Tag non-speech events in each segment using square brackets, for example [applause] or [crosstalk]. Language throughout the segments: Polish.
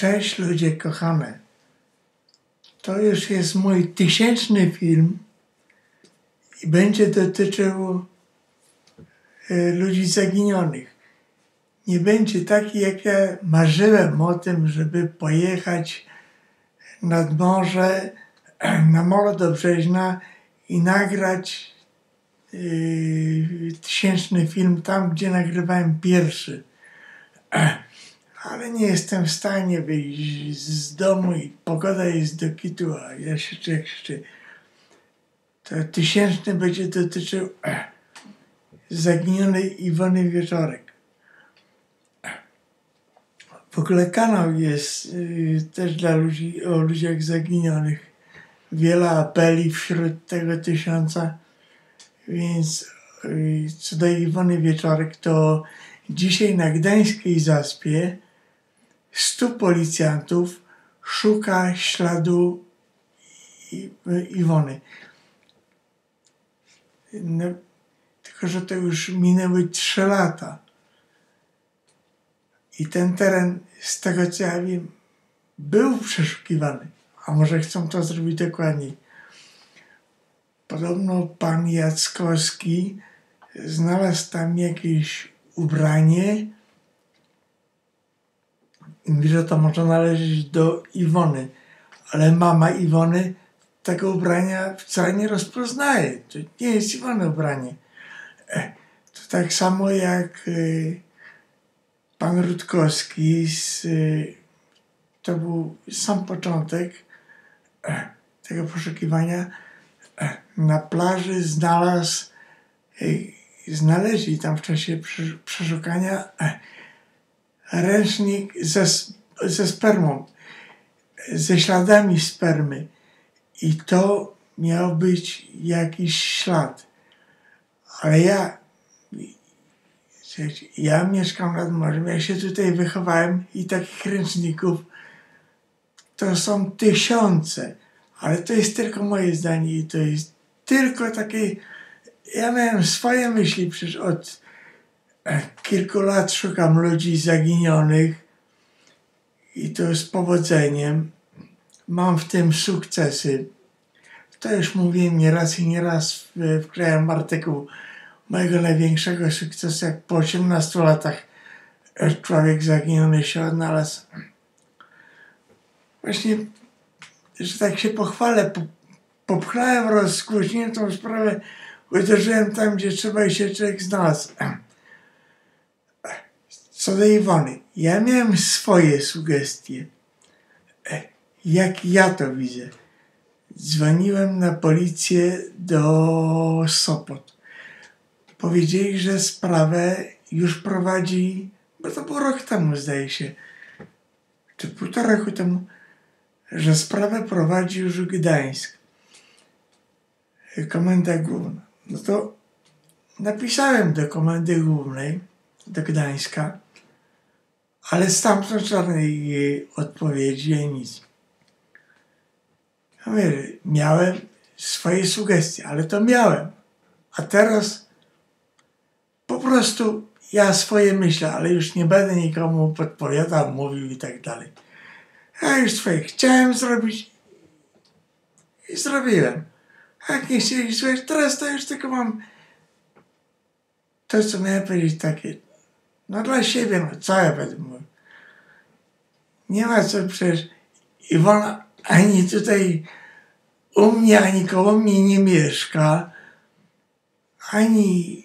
Cześć ludzie kochane. To już jest mój tysięczny film i będzie dotyczył e, ludzi zaginionych. Nie będzie taki, jak ja marzyłem o tym, żeby pojechać nad morze, [clears throat] na Molo do Brzeźna i nagrać yy, tysięczny film tam, gdzie nagrywałem pierwszy. [clears throat] Ale nie jestem w stanie wyjść z domu i pogoda jest do kitu, a ja się czuję. To tysięczny będzie dotyczył zaginionej Iwony Wieczorek. W ogóle kanał jest y, też dla ludzi, o ludziach zaginionych. Wiele apeli wśród tego tysiąca. Więc y, co do Iwony Wieczorek, to dzisiaj na Gdańskiej Zaspie stu policjantów szuka śladu y, Iwony. No, tylko, że to już minęły trzy lata. I ten teren, z tego co ja wiem, był przeszukiwany. A może chcą to zrobić dokładniej. Podobno pan Jackowski znalazł tam jakieś ubranie i mówi, że to może należeć do Iwony. Ale mama Iwony tego ubrania wcale nie rozpoznaje. To nie jest Iwony ubranie. E, to tak samo jak y, pan Rutkowski, z, y, to był sam początek e, tego poszukiwania, e, na plaży znalazł, znaleźli tam w czasie przeszukania ręcznik ze, ze spermą, ze śladami spermy. I to miał być jakiś ślad. Ale ja ja mieszkam nad morzem, ja się tutaj wychowałem i takich ręczników to są tysiące, ale to jest tylko moje zdanie i to jest tylko takie, ja miałem swoje myśli przecież od kilku lat szukam ludzi zaginionych i to z powodzeniem. Mam w tym sukcesy. To już mówiłem nieraz i nieraz wklejam artykuł mojego największego sukcesu, jak po 18 latach człowiek zaginiony się odnalazł. Właśnie, że tak się pochwalę, popchnąłem, rozgłośniłem tą sprawę, uderzyłem tam, gdzie trzeba i się człowiek znalazł. Co do Iwony, ja miałem swoje sugestie, jak ja to widzę. Dzwoniłem na policję do Sopot powiedzieli, że sprawę już prowadzi, bo to był rok temu zdaje się, czy półtora roku temu, że sprawę prowadzi już Gdańsk. Komenda Główna. No to napisałem do Komendy Głównej, do Gdańska, ale stamtąd żadnej odpowiedzi, nic. Ja mówię, miałem swoje sugestie, ale to miałem. A teraz po prostu ja swoje myślę, ale już nie będę nikomu podpowiadał, mówił i tak dalej. Ja już swoje chciałem zrobić i zrobiłem. A jak nie chcieli słuchać, teraz to już tylko mam to, co miałem powiedzieć, takie no dla siebie, no co ja będę. Nie ma co przecież Iwona ani tutaj u mnie, ani koło mnie nie mieszka, ani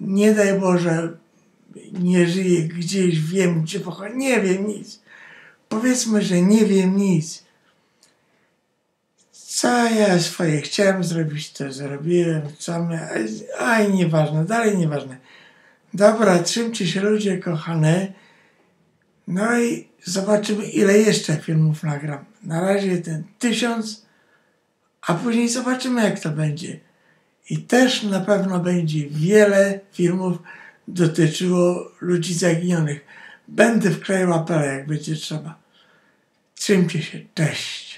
nie daj Boże, nie żyję gdzieś, wiem gdzie pochodzi, nie wiem nic. Powiedzmy, że nie wiem nic. Co ja swoje chciałem zrobić, to zrobiłem, co mnie, aj nieważne, dalej nieważne. Dobra, trzymcie się ludzie kochane. No i zobaczymy, ile jeszcze filmów nagram. Na razie ten tysiąc, a później zobaczymy, jak to będzie. I też na pewno będzie wiele filmów dotyczyło ludzi zaginionych. Będę wklejał apele, jak będzie trzeba. Trzymcie się. Cześć.